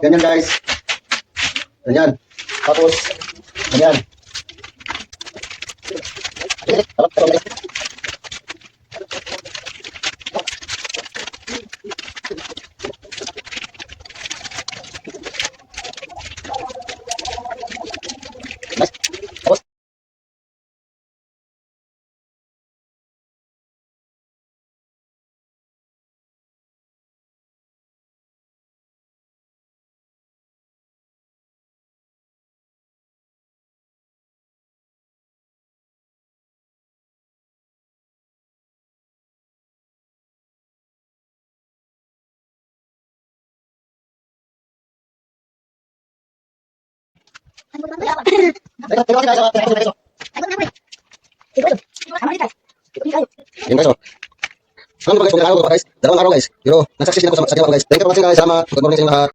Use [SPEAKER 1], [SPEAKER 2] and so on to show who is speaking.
[SPEAKER 1] Ganyan guys. Ganyan. Tapos, ganyan. Tapos, Yan guys, oh. Ano ba guys, kung guys? Dalawang araw guys. Pero, ko guys. Thank you for watching guys. Salamat. Good morning sa.